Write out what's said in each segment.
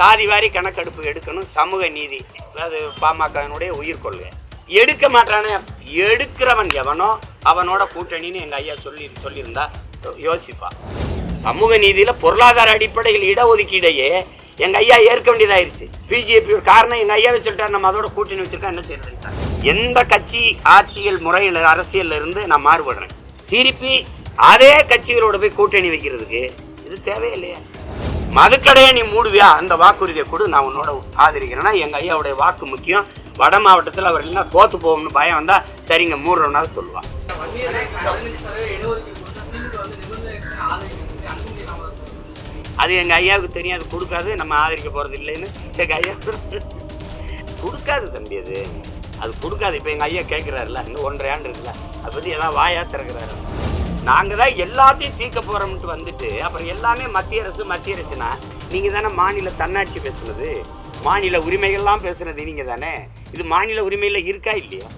சாதி வாரி கணக்கெடுப்பு எடுக்கணும் சமூக நீதி அது பாமகனுடைய உயிர் கொள்கை. எடுக்க மாட்டானே எடுக்கிறவன் எவனோ அவனோட கூட்டணின்னு எங்கள் ஐயா சொல்லி சொல்லியிருந்தா யோசிப்பா. சமூக நீதியில் பொருளாதார அடிப்படையில் இடஒதுக்கீடையே எங்கள் ஐயா ஏற்க வேண்டியதாயிருச்சு. பிஜேபி காரணம் எங்கள் ஐயாவை சொல்லிட்டார் நம்ம அதோட கூட்டணி வச்சுருக்கா என்ன செய்யறது எந்த கட்சி ஆட்சியல் முறையில் அரசியலில் இருந்து நான் மாறுபடுறேன். திருப்பி அதே கட்சிகளோட போய் கூட்டணி வைக்கிறதுக்கு இது தேவையில்லையா. மதுக்கடையை நீ மூடுவியா? அந்த வாக்குறுதியை கொடு நான் உன்னோட ஆதரிக்கிறேன்னா எங்கள் ஐயாவுடைய வாக்கு முக்கியம். வட மாவட்டத்தில் அவர் இல்லைன்னா தோத்து போகும்னு பயம் வந்தால் சரிங்க மூடுறோம்னாலும் சொல்லுவான் அது எங்கள் ஐயாவுக்கு தெரியும் அது கொடுக்காது நம்ம ஆதரிக்க போகிறது இல்லைன்னு. எங்கள் ஐயா கொடுக்காது தம்பி அது. அது கொடுக்காது. இப்போ எங்கள் ஐயா கேட்குறாருல இன்னும் ஒன்றரை ஆண்டு இருக்குல்ல அதை பற்றி எதாவது வாயா திறக்கிறாரு? நாங்கள் தான் எல்லாத்தையும் தீர்க்க போகிறோம்ட்டு வந்துட்டு அப்புறம் எல்லாமே மத்திய அரசு மத்திய அரசுனா நீங்கள் தானே மாநில தன்னாட்சி பேசுனது? மாநில உரிமைகள்லாம் பேசுனது நீங்கள் தானே? இது மாநில உரிமையில் இருக்கா இல்லையா?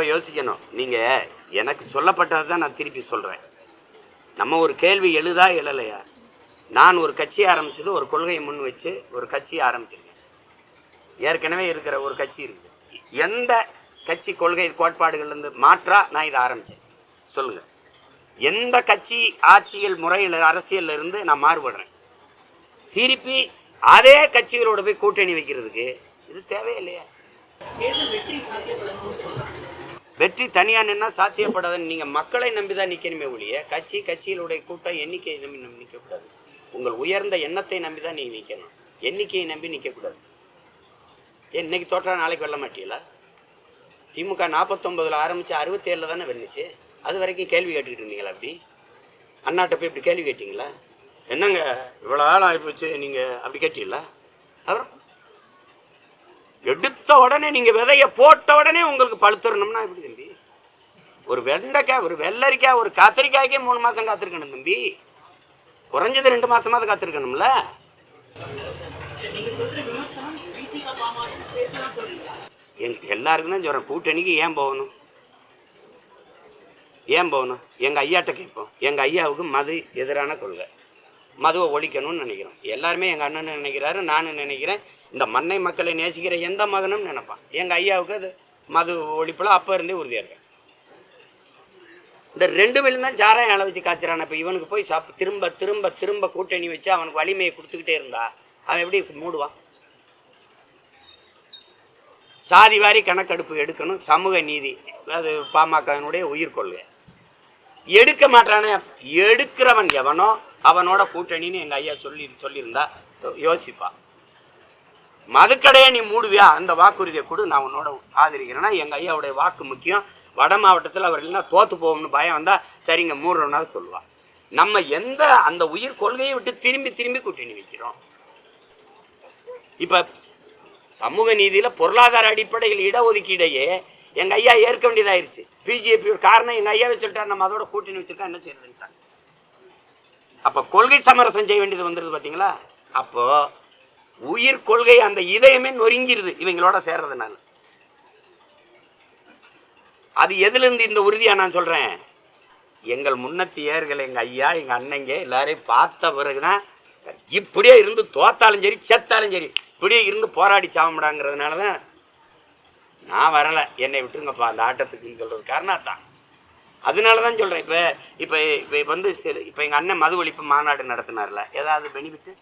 இப்போ யோசிக்கணும். நீங்கள் எனக்கு சொல்லப்பட்டதை தான் நான் திருப்பி சொல்கிறேன் நம்ம ஒரு கேள்வி எழுதா எழலையா நான் ஒரு கட்சி ஆரம்பிச்சது ஒரு கொள்கையை முன் வச்சு ஒரு கட்சி ஆரம்பிச்சிருக்கேன். ஏற்கனவே இருக்கிற ஒரு கட்சி இருக்குது எந்த கட்சி கொள்கை கோட்பாடுகள்லேருந்து மாற்றா நான் இதை ஆரம்பித்தேன் சொல்லுங்கள் எந்த கட்சி ஆட்சியல் முறையில் அரசியலில் இருந்து நான் மாறுபடுறேன்? திருப்பி அதே கட்சிகளோட போய் கூட்டணி வைக்கிறதுக்கு இது தேவையில்லையா? வெற்றி தனியாக நின்னா சாத்தியப்படாதுன்னு நீங்கள் மக்களை நம்பி தான் நிற்கணுமே ஒழிய கட்சி கட்சிகளுடைய கூட்டம் எண்ணிக்கையை நம்பி நம்பி நிற்கக்கூடாது உங்கள் உயர்ந்த எண்ணத்தை நம்பி தான் நீங்கள் நிற்கணும் எண்ணிக்கையை நம்பி நிற்கக்கூடாது ஏன் இன்னைக்கு தோற்றா நாளைக்கு வெல்ல மாட்டீங்களா? திமுக நாற்பத்தொம்பதில் ஆரம்பித்து அறுபத்தேழில் தானே வென்னுச்சு அது வரைக்கும் கேள்வி கேட்டுக்கிட்டு இருந்தீங்களா அப்படி? அண்ணாட்ட போய் இப்படி கேள்வி கேட்டிங்களா? என்னங்க இவ்வளோ ஆள் ஆகிப்போச்சு நீங்கள் அப்படி கேட்டீங்களா? அப்புறம் எடுத்த உடனே நீங்கள் விதைய போட்ட உடனே உங்களுக்கு பழுத்துறணும்னா எப்படி தம்பி? ஒரு வெண்டைக்காய் ஒரு வெள்ளரிக்காய் ஒரு கத்திரிக்காய்க்கே மூணு மாதம் காத்திருக்கணும் தம்பி. குறைஞ்சது ரெண்டு மாதமாவது காத்திருக்கணும்ல. எங் எல்லாருக்கும் தான் சொல்கிறேன் கூட்டணிக்கு ஏன் போகணும்? ஏன் போகணும்? எங்கள் ஐயாட்ட கேட்போம். எங்கள் ஐயாவுக்கு மது எதிரான கொள்கை. மதுவை ஒழிக்கணும்னு நினைக்கிறோம். எல்லாருமே எங்கள் அண்ணன் நினைக்கிறாரு நானும் நினைக்கிறேன். இந்த மண்ணை மக்களை நேசிக்கிற எந்த மகனும் நினைப்பான். எங்கள் ஐயாவுக்கு அது மது ஒழிப்பில் அப்போ இருந்தே உறுதியாக இருக்கேன் இந்த ரெண்டு பேரும் தான் சாராயம் அள வச்சு இப்போ இவனுக்கு போய் சாப் திரும்ப திரும்ப திரும்ப கூட்டணி வச்சு அவனுக்கு வலிமையை கொடுத்துக்கிட்டே இருந்தா அவன் எப்படி மூடுவான்? சாதி வாரி கணக்கெடுப்பு எடுக்கணும். சமூக நீதி அது பாமகனுடைய உயிர் கொள்கை. எடுக்க மாட்டானே. எடுக்கிறவன் எவனோ அவனோட கூட்டணின்னு எங்கள் ஐயா சொல்லி சொல்லியிருந்தா யோசிப்பா. மதுக்கடையை நீ மூடுவியா? அந்த வாக்குறுதியை கொடு நான் உன்னோட ஆதரிக்கிறேன்னா எங்கள் ஐயாவுடைய வாக்கு முக்கியம். வட மாவட்டத்தில் அவர் இல்லைன்னா தோற்று போகும்னு பயம் வந்தால் சரிங்க மூடுறோம்னாலும் சொல்லுவாள் நம்ம எந்த அந்த உயிர் கொள்கையை விட்டு திரும்பி திரும்பி கூட்டணி வைக்கிறோம்? இப்போ சமூக நீதியில் பொருளாதார அடிப்படையில் இடஒதுக்கீடையே எங்கள் ஐயா ஏற்க வேண்டியதாயிருச்சு. பிஜேபியோட காரணம் எங்கள் ஐயாவை சொல்லிட்டார் நம்ம அதோட கூட்டணி வச்சுருக்கா என்ன செய்யறதுன்ட்டாங்க. அப்போ கொள்கை சமரசம் செய்ய வேண்டியது வந்துடுது பார்த்தீங்களா அப்போ உயிர் கொள்கை அந்த இதயமே நொறுங்கிருது இவங்களோட சேர்றதுனால. அது எதுலேருந்து இந்த உறுதியாக நான் சொல்கிறேன் எங்கள் முன்னத்தியர்கள் எங்கள் ஐயா எங்கள் அண்ணங்க எல்லாரையும் பார்த்த பிறகுதான் இப்படியே இருந்து தோத்தாலும் சரி செத்தாலும் சரி இப்படியே இருந்து போராடி சாவமுடாங்கிறதுனால தான் நான் வரலை. என்னை விட்டுருங்கப்பா அந்த ஆட்டத்துக்குன்னு சொல்கிறது காரணம் தான் அதனால தான் சொல்கிறேன் இப்போ இப்போ இப்போ வந்து சரி இப்போ எங்கள் அண்ணன் மது ஒழிப்பு மாநாடு நடத்தினார்ல. ஏதாவது பெனிஃபிட்டு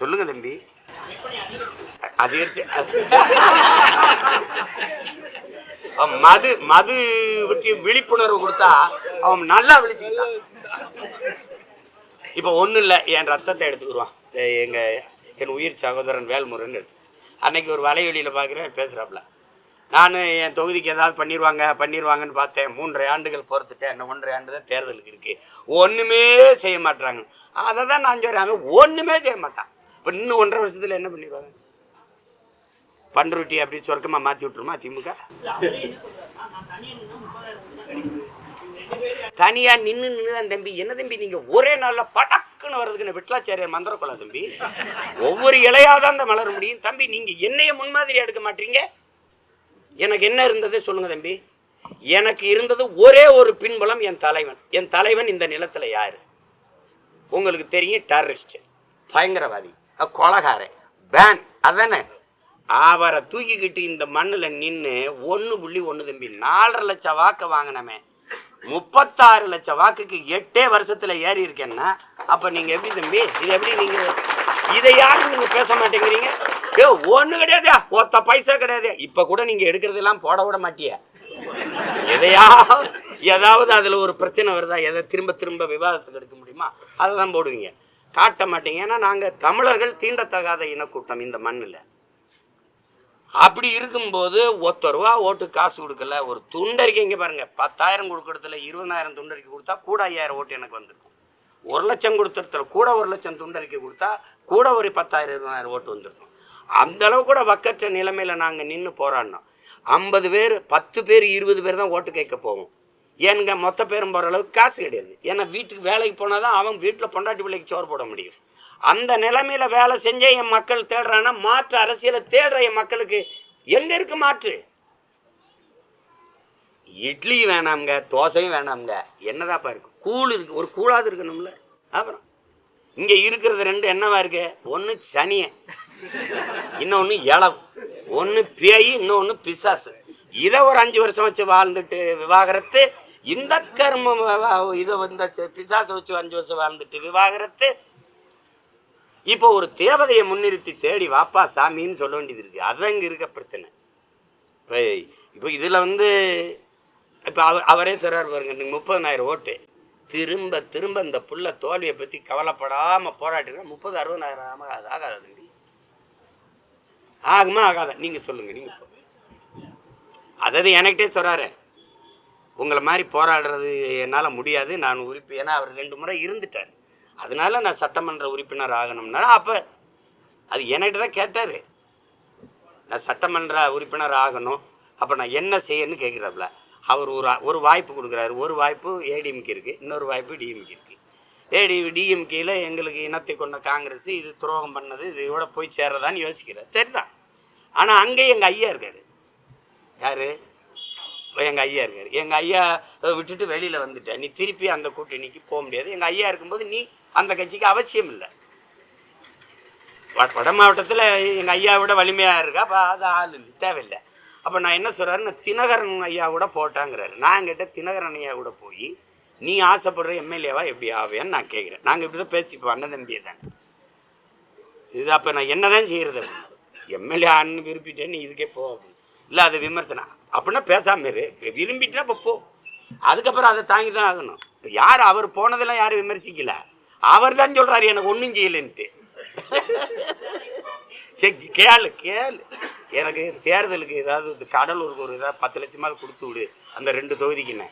சொல்லுங்க தம்பி. அதிகரிச்சு அவன் மது மது பற்றி விழிப்புணர்வு கொடுத்தா அவன் நல்லா விழிச்சுக்கிட்டான். இப்போ ஒன்றும் இல்லை. என் ரத்தத்தை எடுத்துக்கிடுவான் எங்கள் என் உயிர் சகோதரன் வேல்முருகன் எடுத்து. அன்னைக்கு ஒரு வலைவெளியில் பார்க்குறேன் பேசுகிறாப்புல நான் என் தொகுதிக்கு ஏதாவது பண்ணிடுவாங்க பண்ணிடுவாங்கன்னு பார்த்தேன். மூன்றரை ஆண்டுகள் பொறுத்துட்டேன். இன்னும் ஒன்றரை ஆண்டு தான் தேர்தலுக்கு இருக்குது ஒன்றுமே செய்ய மாட்டுறாங்க அதை தான் நான் சொல்கிறேன் அவன் ஒன்றுமே செய்ய மாட்டான். இப்போ இன்னும் ஒன்றரை வருஷத்தில் என்ன பண்ணிடுவாங்க? பண்ருட்டி அப்படி சொர்க்கமாக மாற்றி விட்டுருமா திமுக? தனியாக நின்று நின்று தான் தம்பி. என்ன தம்பி நீங்கள் ஒரே நாளில் படக்குன்னு டக்குன்னு வர்றதுக்கு விட்லாச்சாரியார் மந்திரக்குள்ள தம்பி? ஒவ்வொரு இலையாதான் அந்த மலர முடியும். தம்பி நீங்கள் என்னைய முன்மாதிரி எடுக்க மாட்டீங்க? எனக்கு என்ன இருந்தது சொல்லுங்க தம்பி. எனக்கு இருந்தது ஒரே ஒரு பின்பலம் என் தலைவன். என் தலைவன் இந்த நிலத்தில் யார்? உங்களுக்கு தெரியும் டெரரிஸ்ட் பயங்கரவாதி. கொலகாரன். பேன் அதானே? அவரை தூக்கிக்கிட்டு இந்த மண்ணில் நின்று ஒன்று புள்ளி ஒன்று தம்பி நாலரை லட்சம் வாக்கு வாங்கினமே. முப்பத்தாறு லட்சம் வாக்குக்கு எட்டே வருஷத்தில் ஏறி இருக்கேன்னா அப்போ நீங்கள் எப்படி தம்பி? இது எப்படி நீங்கள் இதை யாரும் நீங்கள் பேச மாட்டேங்கிறீங்க? ஏ ஒண்ணு கிடையாதா ஒத்த பைசா கிடையாது. இப்ப கூட நீங்க எடுக்கிறதெல்லாம் போட விட மாட்டிய. எதையாவது ஏதாவது அதுல ஒரு பிரச்சனை வருதா எதை திரும்ப திரும்ப விவாதத்துக்கு எடுக்க முடியுமா? அதை தான் போடுவீங்க. காட்ட மாட்டீங்க. ஏன்னா நாங்க தமிழர்கள் தீண்டத்தகாத இனக்கூட்டம் இந்த மண்ணில். அப்படி இருக்கும்போது ஒத்த ரூபா ஓட்டு காசு கொடுக்கல. ஒரு துண்டறிக்கை இங்கே பாருங்க. பத்தாயிரம் கொடுக்கறதுல இருபதாயிரம் துண்டறிக்கை கொடுத்தா கூட ஐயாயிரம் ஓட்டு எனக்கு வந்திருக்கும். ஒரு லட்சம் கொடுத்துறதுல கூட ஒரு லட்சம் துண்டறிக்கை கொடுத்தா கூட ஒரு பத்தாயிரம் இருபதாயிரம் ஓட்டு வந்திருக்கும். அந்த அளவு கூட வக்கற்ற நிலைமையில் நாங்கள் நின்று போராடினோம். ஐம்பது பேர் பத்து பேர் இருபது பேர் தான் ஓட்டு கேட்க போவோம். ஏனுங்க மொத்த பேரும் போகிற அளவுக்கு காசு கிடையாது. ஏன்னா வீட்டுக்கு வேலைக்கு போனால் தான் அவன் வீட்டில் பொண்டாட்டி பிள்ளைக்கு சோறு போட முடியும். அந்த நிலைமையில் வேலை செஞ்ச என் மக்கள் தேடுறான்னா மாற்று அரசியலை தேடுற என் மக்களுக்கு எங்கே இருக்கு மாற்று? இட்லி வேணாம்ங்க தோசையும் வேணாம்ங்க. என்னதாப்பா இருக்கு? கூழ் இருக்கு ஒரு கூழாவது இருக்கணும்ல. அப்புறம் இங்கே இருக்கிறது ரெண்டு என்னவா இருக்கு? ஒன்று சனிய இன்னொன்று இளவு ஒன்று பேய் இன்னொன்று பிசாசு. இதை ஒரு அஞ்சு வருஷம் வச்சு வாழ்ந்துட்டு விவாகரத்து இந்த கர்ம இதை இந்த பிசாசை வச்சு அஞ்சு வருஷம் வாழ்ந்துட்டு விவாகரத்து. இப்போ ஒரு தேவதையை முன்னிறுத்தி தேடி வாப்பா சாமின்னு சொல்ல வேண்டியது இருக்கு. அதுதான் இங்கே இருக்க பிரச்சனை. இப்போ இப்போ இதில் வந்து இப்போ அவர் அவரே சொல்கிறார் பாருங்க நீங்கள் முப்பதனாயிரம் ஓட்டு. திரும்ப திரும்ப இந்த புள்ள தோல்வியை பற்றி கவலைப்படாமல் போராட்டினா முப்பது அறுபதாயிரம் ஆகாது அது ஆகாது. அதுங்க ஆகுமா ஆகாதா? நீங்கள் சொல்லுங்கள் நீங்கள் அதாவது எனக்கிட்டே சொல்கிறாரு உங்களை மாதிரி போராடுறது என்னால் முடியாது நான் உறுப்பு ஏன்னா அவர் ரெண்டு முறை இருந்துட்டார். அதனால நான் சட்டமன்ற உறுப்பினர் ஆகணும்னா அப்போ அது என்கிட்ட தான் கேட்டார். நான் சட்டமன்ற உறுப்பினர் ஆகணும் அப்போ நான் என்ன செய்யணும்னு கேட்குறாப்புல அவர் ஒரு ஒரு வாய்ப்பு கொடுக்குறாரு. ஒரு வாய்ப்பு ஏடிஎம்கே இருக்குது இன்னொரு வாய்ப்பு டிஎம்கே இருக்குது ஏடி டிஎம்கேயில் எங்களுக்கு இனத்தை கொண்ட காங்கிரஸ் இது துரோகம் பண்ணது இது இதோட போய் சேர்றதான்னு யோசிக்கிறார். சரிதான். ஆனால் அங்கேயும் எங்கள் ஐயா இருக்கார். யார்? எங்கள் ஐயா இருக்கார். எங்கள் ஐயா விட்டுட்டு வெளியில் வந்துட்டேன் நீ திருப்பி அந்த கூட்டணிக்கு போக முடியாது. எங்கள் ஐயா இருக்கும்போது நீ அந்த கட்சிக்கு அவசியம் இல்லை. வட மாவட்டத்தில் எங்கள் ஐயா விட வலிமையாக இருக்கா? அப்போ அது ஆள் இல்லை தேவையில்லை. அப்போ நான் என்ன சொல்கிறாருன்னு தினகரன் ஐயா கூட போட்டாங்கிறாரு. நான் கிட்ட தினகரன் ஐயா கூட போய் நீ ஆசைப்படுற எம்எல்ஏவா எப்படி ஆவேன்னு நான் கேட்குறேன் நாங்கள் இப்படி தான் பேசிப்போம் அண்ணன் தம்பியை தானே. இது அப்போ நான் என்ன தான் செய்கிறது எம்எல்ஏ ஆன்னு விரும்பிட்டேன் நீ இதுக்கே போ. இல்லை அது விமர்சனம். அப்படின்னா பேசாமல் இரு. விரும்பிட்டா இப்போ போ. அதுக்கப்புறம் அதை தாங்கி தான் ஆகணும். இப்போ யார் அவர் போனதெல்லாம் யாரும் விமர்சிக்கல. அவர் தான் சொல்கிறாரு எனக்கு ஒன்றும் செய்யலைன்ட்டு. கேளு கேளு. எனக்கு தேர்தலுக்கு ஏதாவது இந்த கடலூருக்கு ஒரு ஏதாவது பத்து லட்சமாவது கொடுத்து விடு. அந்த ரெண்டு தொகுதிக்குன்னு.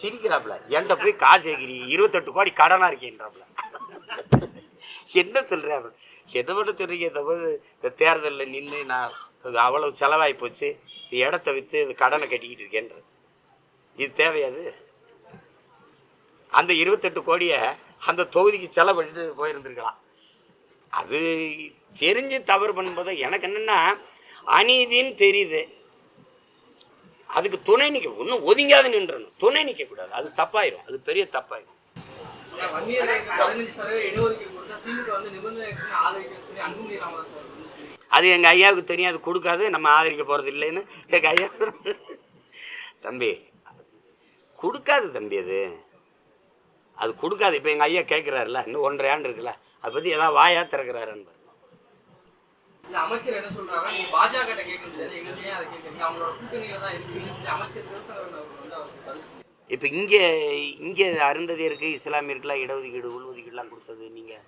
சிரிக்கிறாப்புல என்கிட்ட போய் காசு கேட்கிறீ இருபத்தெட்டு கோடி கடனாக இருக்கேன்றாப்புல என்ன சொல்கிறேன் என்ன பண்ண சொல்றீங்க போது? இந்த தேர்தலில் நின்று நான் அவ்வளவு செலவாகி போச்சு. இந்த இடத்த விற்று இந்த கடனை கட்டிக்கிட்டு இருக்கேன்றது இது தேவையாது அந்த இருபத்தெட்டு கோடியை அந்த தொகுதிக்கு செலவழிட்டு போயிருந்துருக்கலாம். அது தெரிஞ்சு தவறு பண்ணும்போது எனக்கு என்னென்னா அநீதின்னு தெரியுது. அதுக்கு துணை நிற்க இன்னும் ஒதுங்காது நின்றணும். துணை நிற்கக்கூடாது அது தப்பாயிரும். அது பெரிய தப்பாயிரும். அது எங்கள் ஐயாவுக்கு தெரியும். அது கொடுக்காது. நம்ம ஆதரிக்க போகிறது இல்லைன்னு எங்கள் ஐயா தம்பி கொடுக்காது தம்பி அது. அது கொடுக்காது. இப்போ எங்கள் ஐயா கேட்குறாருல இன்னும் ஒன்றரை ஆண்டு இருக்குல்ல. அதை பற்றி ஏதாவது வாயா திறக்கிறாருன்னு இல்ல அமைச்சர் என்ன சொல்றாங்க நீங்க பாஜக கிட்ட கேட்க எங்களுக்கு அதை கேட்கறீங்க அவங்களோட கூட்டணியில தான் இருக்கு. அமைச்சர் சிவசங்கரன் அவர்கள் வந்து அவர் இப்போ இங்கே இங்கே அருந்ததியருக்கு இஸ்லாமியருக்கெல்லாம் இடஒதுக்கீடு உள்ஒதுக்கீடுலாம் கொடுத்தது நீங்கள்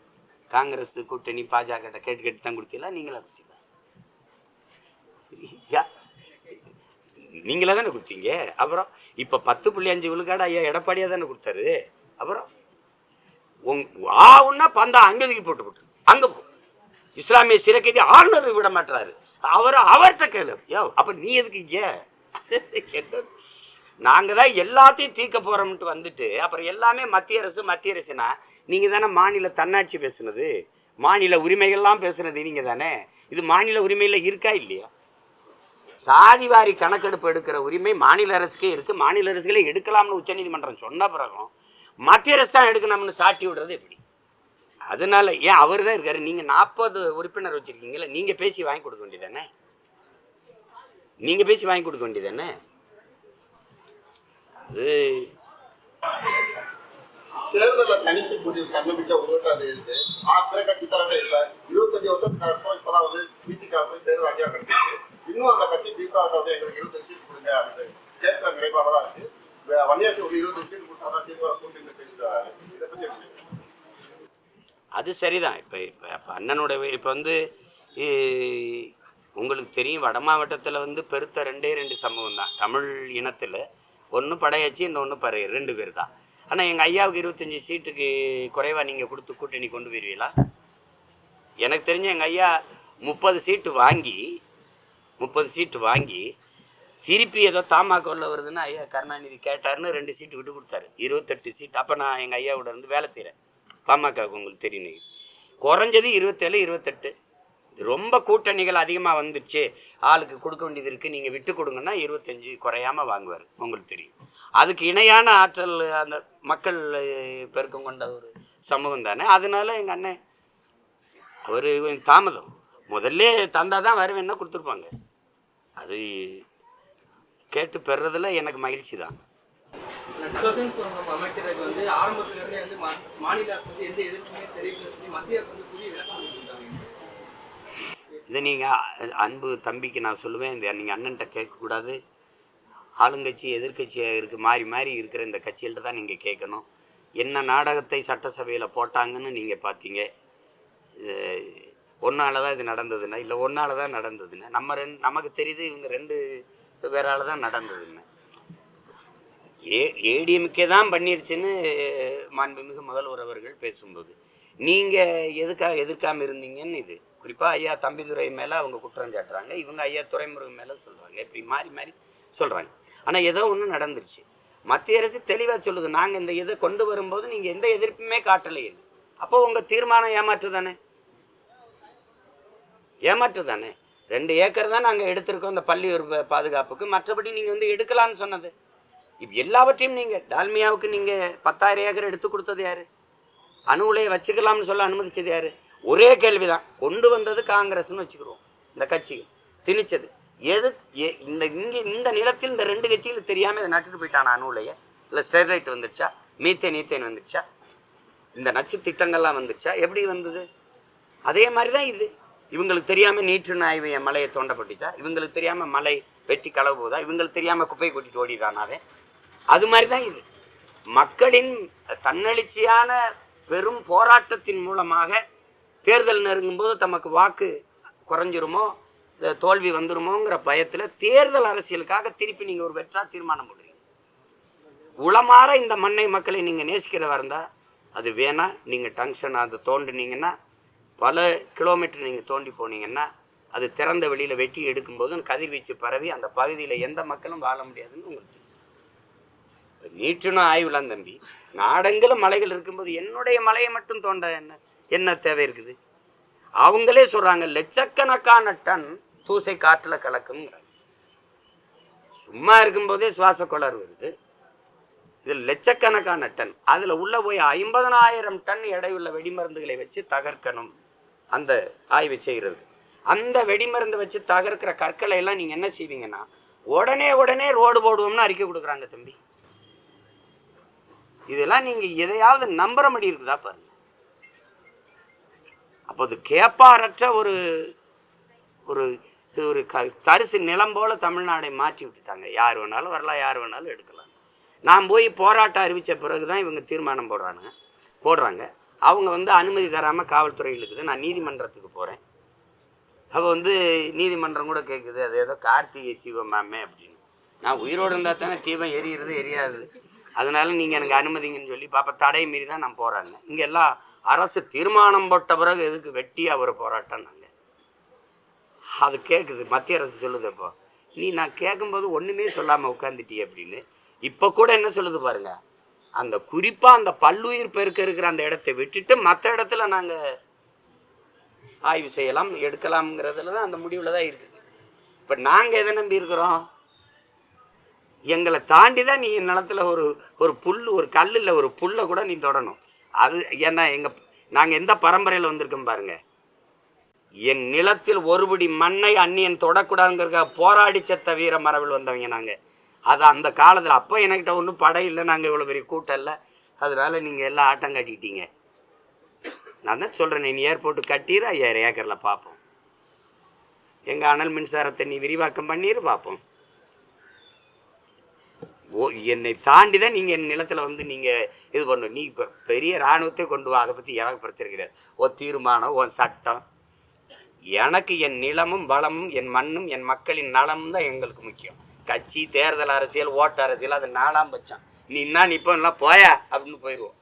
காங்கிரஸ் கூட்டணி பாஜக கேட்டு கேட்டு தான் கொடுத்தீங்களா? நீங்களா கொடுத்தீங்களா? நீங்களா தானே கொடுத்தீங்க? அப்புறம் இப்போ பத்து புள்ளி அஞ்சு விழுக்காடு ஐயா எடப்பாடியாக தானே கொடுத்தாரு? அப்புறம் உங் ஆ ஆவுன்னா பந்தா அங்கே தூக்கி போட்டு போட்டு அங்கே போ. இஸ்லாமிய சிறைக்கைதி ஆளுநர் விட மாட்டாரு அவர் அவர்கிட்ட கேளு. யோ அப்போ நீ எதுக்கு இங்கே? நாங்கள் தான் எல்லாத்தையும் தீர்க்க போகிறோம்ட்டு வந்துட்டு அப்புறம் எல்லாமே மத்திய அரசு மத்திய அரசுனா நீங்கள் தானே மாநில தன்னாட்சி பேசுனது? மாநில உரிமைகள்லாம் பேசுனது நீங்கள் தானே? இது மாநில உரிமையில் இருக்கா இல்லையா? சாதிவாரி கணக்கெடுப்பு எடுக்கிற உரிமை மாநில அரசுக்கே இருக்குது மாநில அரசுகளே எடுக்கலாம்னு உச்சநீதிமன்றம் சொன்ன பிறகும் மத்திய அரசு தான் எடுக்கணும்னு சாட்டி விடுறது எப்படி? அதனால ஏன் அவர் தான் இருக்காரு? நீங்கள் நாற்பது உறுப்பினர் வச்சுருக்கீங்களே நீங்கள் பேசி வாங்கி கொடுக்க வேண்டியதானே? நீங்கள் பேசி வாங்கி கொடுக்க வேண்டியதானே? அது தேர்தலில் தனித்து போட்டி தன்னம்பிக்கை உங்கள்கிட்ட அது இருக்கு ஆனால் பிற கட்சி தரவே இல்ல இருபத்தஞ்சு வருஷத்துக்கு அப்புறம் இப்பதான் வந்து பிசி காசு தேர்தல் அடியா கிடைச்சிருக்கு இன்னும் அந்த கட்சி திமுக வந்து எங்களுக்கு இருபத்தஞ்சு சீட் கொடுங்க அப்படின்னு கேட்கிற நிலைப்பாடு தான் இருக்கு. வன்னியாசி வன்னியாட்சி ஒரு இருபத்தஞ்சு சீட் கொடுத்தா தான் திமுக கூட்டணி பேசிட்டு வராங்க இதை பத்தி எப்படி அது சரிதான். இப்போ இப்போ இப்போ அண்ணனோட இப்போ வந்து உங்களுக்கு தெரியும் வட மாவட்டத்தில் வந்து பெருத்த ரெண்டே ரெண்டு சம்பவம் தான். தமிழ் இனத்தில் ஒன்று படையாச்சி இன்னொன்று பறையர் ரெண்டு பேர் தான். ஆனால் எங்கள் ஐயாவுக்கு இருபத்தஞ்சி சீட்டுக்கு குறைவாக நீங்கள் கொடுத்து கூட்டணி கொண்டு போயிருவீங்களா? எனக்கு தெரிஞ்ச எங்கள் ஐயா முப்பது சீட்டு வாங்கி முப்பது சீட்டு வாங்கி திருப்பி ஏதோ தாமாக்கோரில் வருதுன்னு ஐயா கருணாநிதி கேட்டாருன்னு ரெண்டு சீட்டு விட்டு கொடுத்தாரு. இருபத்தெட்டு சீட் அப்போ நான் எங்கள் ஐயாவோட இருந்து வேலை செய்கிறேன் பாமகவுக்கு உங்களுக்கு தெரியும் குறைஞ்சது இருபத்தேழு இருபத்தெட்டு. இது ரொம்ப கூட்டணிகள் அதிகமாக வந்துச்சு ஆளுக்கு கொடுக்க வேண்டியது இருக்குது நீங்கள் விட்டு கொடுங்கன்னா இருபத்தஞ்சி குறையாம வாங்குவார். உங்களுக்கு தெரியும். அதுக்கு இணையான ஆற்றல் அந்த மக்கள் பெருக்கம் கொண்ட ஒரு சமூகம் தானே. அதனால எங்கள் அண்ணன் அவர் கொஞ்சம் தாமதம். முதல்ல தந்தால் தான் வருவேன்னா கொடுத்துருப்பாங்க. அது கேட்டு பெறுறதுல எனக்கு மகிழ்ச்சி தான். வந்து வந்து மாநில அரசு வந்து எந்த எதிர்ப்புமே சொல்லி மத்திய அரசு வந்து புதிய விளக்கம் கொடுத்துருக்காங்க இதை நீங்கள் அன்பு தம்பிக்கு நான் சொல்லுவேன் இந்த நீங்கள் அண்ணன்ட்ட கேட்கக்கூடாது. ஆளுங்கட்சி எதிர்க்கட்சியாக இருக்குது மாறி மாறி இருக்கிற இந்த கட்சிகள்கிட்ட தான் நீங்கள் கேட்கணும். என்ன நாடகத்தை சட்டசபையில் போட்டாங்கன்னு நீங்கள் பார்த்தீங்க ஒன்றால் தான் இது நடந்ததுன்னா இல்லை ஒன்றால் தான் நடந்ததுன்னு நம்ம ரெண்டு நமக்கு தெரியுது இவங்க ரெண்டு பேரால் தான் நடந்ததுன்னு. ஏ ஏடிஎம்கே தான் பண்ணிருச்சுன்னு மாண்புமிகு முதல்வர் அவர்கள் பேசும்போது. நீங்கள் எதுக்காக எதிர்க்காமல் இருந்தீங்கன்னு இது. குறிப்பாக ஐயா தம்பிதுரை மேலே அவங்க குற்றம் சாட்டுறாங்க. இவங்க ஐயா துறைமுருகன் மேலே சொல்கிறாங்க இப்படி மாறி மாறி சொல்கிறாங்க ஆனால் ஏதோ ஒன்று நடந்துருச்சு. மத்திய அரசு தெளிவாக சொல்லுது. நாங்கள் இந்த இதை கொண்டு வரும்போது நீங்கள் எந்த எதிர்ப்புமே காட்டலையே. அப்போ உங்கள் தீர்மானம் ஏமாற்று தானே? ஏமாற்று தானே? ரெண்டு ஏக்கர் தான் நாங்கள் எடுத்திருக்கோம். இந்த பள்ளி ஒரு பாதுகாப்புக்கு. மற்றபடி நீங்கள் வந்து எடுக்கலாம்னு சொன்னது. இப்போ எல்லாவற்றையும் நீங்கள் டால்மியாவுக்கு நீங்கள் பத்தாயிரம் ஏக்கர் எடுத்து கொடுத்தது யார்? அணுகுலையை வச்சுக்கலாம்னு சொல்ல அனுமதிச்சது யார்? ஒரே கேள்வி தான் கொண்டு வந்தது காங்கிரஸ்னு வச்சுக்கிறோம். இந்த கட்சி திணிச்சது. எது இந்த இங்கே இந்த நிலத்தில் இந்த ரெண்டு கட்சிகள் தெரியாமல் இதை நட்டுட்டு போயிட்டான அணு உலையை இல்லை ஸ்டெர்லைட் வந்துடுச்சா? மீத்தேன் ஈத்தேன் வந்துடுச்சா? இந்த நச்சு திட்டங்கள்லாம் வந்துடுச்சா? எப்படி வந்தது? அதே மாதிரி தான் இது. இவங்களுக்கு தெரியாமல் நீற்று நாய்வு என் மலையை தோண்டப்பட்டுச்சா இவங்களுக்கு தெரியாமல் மலை வெட்டி களவு போதா? இவங்களுக்கு தெரியாமல் குப்பையை கொட்டிட்டு ஓடிடுறானாவே? அது மாதிரி தான் இது. மக்களின் தன்னெழுச்சியான பெரும் போராட்டத்தின் மூலமாக தேர்தல் நெருங்கும்போது தமக்கு வாக்கு குறைஞ்சிருமோ இந்த தோல்வி வந்துருமோங்கிற பயத்தில் தேர்தல் அரசியலுக்காக திருப்பி நீங்கள் ஒரு வெற்றா தீர்மானம் போடுறீங்க. உளமாற இந்த மண்ணை மக்களை நீங்கள் நேசிக்கிறதா இருந்தால் அது வேணா. நீங்கள் டங்ஷன் அதை தோண்டினீங்கன்னா பல கிலோமீட்டர் நீங்கள் தோண்டி போனீங்கன்னா அது திறந்த வெளியில் வெட்டி எடுக்கும்போது கதிர்வீச்சு பரவி அந்த பகுதியில் எந்த மக்களும் வாழ முடியாதுன்னு உங்களுக்கு தெரியும் ஆய்வுலாம் தம்பி. நாடெங்கிலும் மலைகள் இருக்கும்போது என்னுடைய மலையை மட்டும் தோண்ட என்ன? என்ன தேவை இருக்குது? அவங்களே சொல்கிறாங்க லட்சக்கணக்கான டன் தூசை காற்றில் கலக்குங்கிறாங்க சும்மா இருக்கும்போதே சுவாச கோளாறு வருது. இதில் லட்சக்கணக்கான டன் அதில் உள்ளே போய் ஐம்பதனாயிரம் டன் எடையுள்ள வெடிமருந்துகளை வச்சு தகர்க்கணும். அந்த ஆய்வு செய்கிறது. அந்த வெடிமருந்து வச்சு தகர்க்கிற கற்களை எல்லாம் நீங்கள் என்ன செய்வீங்கன்னா உடனே உடனே ரோடு போடுவோம்னு அறிக்கை கொடுக்குறாங்க தம்பி. இதெல்லாம் நீங்கள் எதையாவது நம்புற மாதிரி இருக்குதா பாருங்க. அப்போ அது கேப்பாரற்ற ஒரு ஒரு இது ஒரு க தரிசு நிலம் போல தமிழ்நாடை மாற்றி விட்டுட்டாங்க. யார் வேணாலும் வரலாம் யார் வேணாலும் எடுக்கலாம். நான் போய் போராட்டம் அறிவித்த பிறகு தான் இவங்க தீர்மானம் போடுறானுங்க போடுறாங்க. அவங்க வந்து அனுமதி தராமல் காவல்துறையில் இருக்குது. நான் நீதிமன்றத்துக்கு போகிறேன் அப்போ வந்து நீதிமன்றம் கூட கேட்குது அது ஏதோ கார்த்திகை தீபம் மேமே அப்படின்னு. நான் உயிரோடு இருந்தால் தானே தீபம் எரியிறது எரியாது அதனால் நீங்கள் எனக்கு அனுமதிங்கன்னு சொல்லி பாப்பா தடை மீறி தான் நான் போராடினேன். இங்கே எல்லாம் அரசு தீர்மானம் போட்ட பிறகு எதுக்கு வெட்டியாக ஒரு போராட்டம் நாங்கள் அது கேட்குது மத்திய அரசு சொல்லுது இப்போ நீ நான் கேட்கும்போது ஒன்றுமே சொல்லாமல் உட்காந்துட்டியே அப்படின்னு. இப்போ கூட என்ன சொல்லுது பாருங்க. அந்த குறிப்பாக அந்த பல்லுயிர் பெருக்க இருக்கிற அந்த இடத்தை விட்டுட்டு மற்ற இடத்துல நாங்கள் ஆய்வு செய்யலாம் எடுக்கலாம்ங்கிறதுல தான் அந்த முடிவில் தான் இருக்குது. இப்போ நாங்கள் எதை நம்பி இருக்கிறோம்? எங்களை தாண்டி தான் நீ நிலத்துல ஒரு ஒரு புல் ஒரு கல்லில் ஒரு புல்லை கூட நீ தொடணும். அது ஏன்னா எங்கள் நாங்கள் எந்த பரம்பரையில் வந்திருக்கோம் பாருங்க. என் நிலத்தில் ஒருபடி மண்ணை அந்நியன் தொடக்கூடாதுங்கிறக்க போராடி செத்த வீர மரபில் வந்தவங்க நாங்கள் அது அந்த காலத்தில் அப்போ என்கிட்ட ஒன்றும் படை இல்லை நாங்கள் இவ்வளோ பெரிய கூட்டம் இல்லை. அதனால நீங்கள் எல்லாம் ஆட்டம் கட்டிட்டீங்க. நான் தான் சொல்கிறேன் நீ ஏர்போர்ட்டு கட்டிடுற ஐயாயிரம் ஏக்கரில் பார்ப்போம் எங்கள் அனல் மின்சாரத்தை நீ விரிவாக்கம் பண்ணிடு பார்ப்போம் ஓ என்னை தாண்டி தான் நீங்கள் என் நிலத்தில் வந்து நீங்கள் இது பண்ணணும். நீ இப்போ பெரிய இராணுவத்தை கொண்டு வா அதை பற்றி எனக்கு பிரச்சனை கிடையாது. ஓ தீர்மானம் ஓ சட்டம். எனக்கு என் நிலமும் வளமும் என் மண்ணும் என் மக்களின் நலமும் தான் எங்களுக்கு முக்கியம். கட்சி தேர்தல் அரசியல் ஓட்டு அரசியல் அது நாலாம் பட்சம். நீ என்ன நிற்போம்னா போயா அப்படின்னு போயிடுவோம்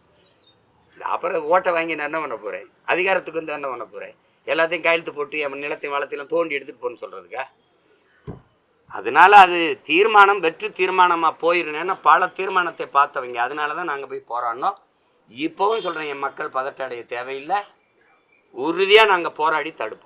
அப்புறம் ஓட்டை வாங்கி நான் என்ன பண்ண போகிறேன் அதிகாரத்துக்கு வந்து என்ன பண்ண போகிறேன் எல்லாத்தையும் கையெழுத்து போட்டு என் நிலத்தையும் வளத்தையும் தோண்டி எடுத்துகிட்டு போகணும்னு சொல்கிறதுக்கா அதனால அது தீர்மானம் வெற்று தீர்மானமாக போயிருந்தேன்னா பல தீர்மானத்தை பார்த்தவங்க. அதனால தான் நாங்கள் போய் போராடினோம். இப்போவும் சொல்கிறேன் என் மக்கள் பதட்ட அடைய தேவையில்லை. உறுதியாக நாங்கள் போராடி தடுப்போம்.